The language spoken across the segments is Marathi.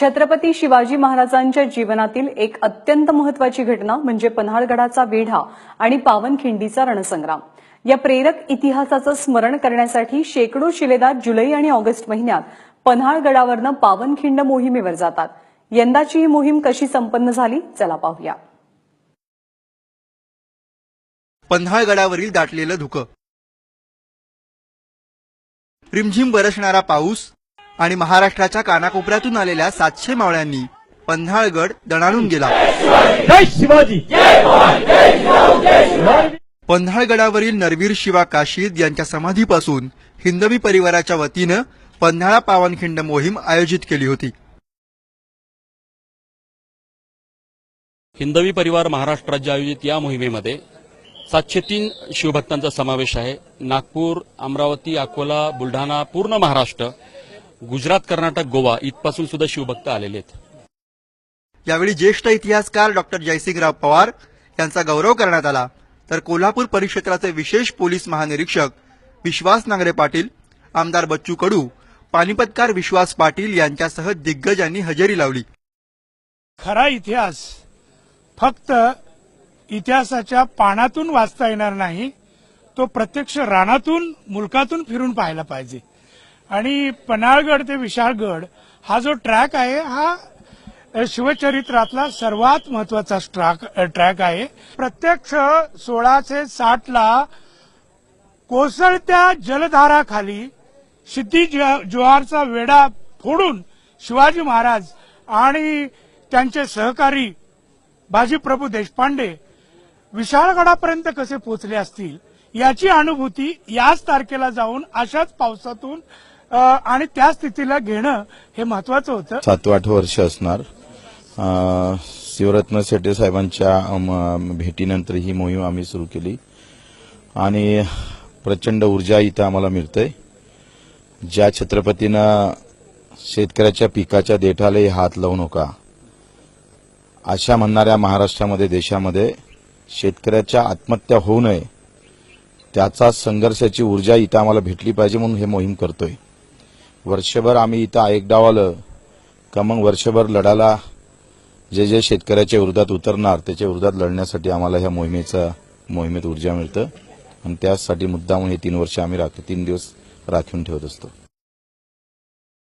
छत्रपती शिवाजी महाराजांच्या जीवनातील एक अत्यंत महत्वाची घटना म्हणजे पन्हाळगडाचा वेढा आणि पावनखिंडीचा रणसंग्राम. या प्रेरक इतिहासाचं स्मरण करण्यासाठी शेकडो शिलेदार जुलै आणि ऑगस्ट महिन्यात पन्हाळगडावरनं पावनखिंड मोहिमेवर जातात. यंदाची ही मोहीम कशी संपन्न झाली? चला पाहूया. पन्हाळगडावरील दाटलेलं धुकं. रिमझिम बरसणारा पाऊस आणि महाराष्ट्राच्या कानाकोपऱ्यातून आलेल्या सातशे मावळ्यांनी पन्हाळगड दणाणून गेला. जय शिवाजी! पन्हाळगडावरील नरवीर शिवा काशीद यांच्या समाधीपासून हिंदवी परिवाराच्या वतीनं पन्हाळा पावनखिंड मोहीम आयोजित केली होती. हिंदवी परिवार महाराष्ट्र राज्य आयोजित या मोहिमेमध्ये सातशे तीन शिवभक्तांचा समावेश आहे. नागपूर अमरावती अकोला बुलढाणा पूर्ण महाराष्ट्र गुजरात कर्नाटक गोवा इथपासून सुद्धा शिवभक्त आलेले आहेत. यावेळी ज्येष्ठ इतिहासकार डॉक्टर जयसिंगराव पवार यांचा गौरव करण्यात आला. तर कोल्हापूर परिक्षेत्राचे विशेष पोलीस महानिरीक्षक विश्वास नांगरे पाटील आमदार बच्चू कडू पानिपतकार विश्वास पाटील यांच्यासह दिग्गजांनी हजेरी लावली. खरा इतिहास फक्त इतिहासाच्या पानातून वाचता येणार नाही तो प्रत्यक्ष रानातून मुलकातून फिरून पाहायला पाहिजे. आणि पन्हाळगड ते विशाळगड हा जो ट्रॅक आहे हा शिवचरित्रातला सर्वात महत्त्वाचा ट्रॅक ट्रॅक आहे. प्रत्यक्ष सोळाशे साठ ला कोसळत्या जलधाराखाली सिद्धी ज्वारचा जोहारचा वेढा फोडून शिवाजी महाराज आणि त्यांचे सहकारी बाजीप्रभू देशपांडे विशाळगडापर्यंत कसे पोचले असतील याची अनुभूती याच तारखेला जाऊन अशाच पावसातून आणि त्या स्थितीला घेणं हे महत्वाचं होतं. सात आठ वर्ष असणार. शिवरत्न शेट्टे साहेबांच्या भेटीनंतर ही मोहीम आम्ही सुरू केली. आणि प्रचंड ऊर्जा इथं आम्हाला मिळते ज्या छत्रपतीनं शेतकऱ्याच्या पिकाच्या देठालाही हात लावू नका अशा म्हणणाऱ्या महाराष्ट्रामध्ये देशामध्ये शेतकऱ्याच्या आत्महत्या होऊ नये त्याचा संघर्षाची ऊर्जा इथं आम्हाला भेटली पाहिजे म्हणून हे मोहीम करतोय. वर्षभर आम्ही इथं ऐकडाव आलं का मग वर्षभर लढायला जे जे शेतकऱ्याच्या विरोधात उतरणार त्याच्या विरोधात लढण्यासाठी आम्हाला ह्या मोहिमेचा मोहिमेत ऊर्जा मिळतं. आणि त्यासाठी मुद्दाम हे तीन वर्ष आम्ही राख तीन दिवस राखून ठेवत असतो.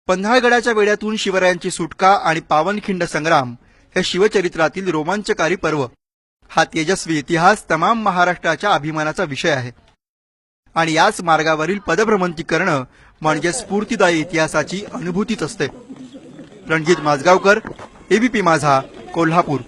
पन्हाळगडाच्या वेड्यातून शिवरायांची सुटका आणि पावनखिंड संग्राम हे शिवचरित्रातील रोमांचकारी पर्व हा तेजस्वी इतिहास तमाम महाराष्ट्राच्या अभिमानाचा विषय आहे. आणि याच मार्गावरील पदभ्रमंती करणं म्हणजे स्फूर्तिदायी इतिहासाची अनुभूतीच असते. रणजित माजगावकर एबीपी माझा कोल्हापूर.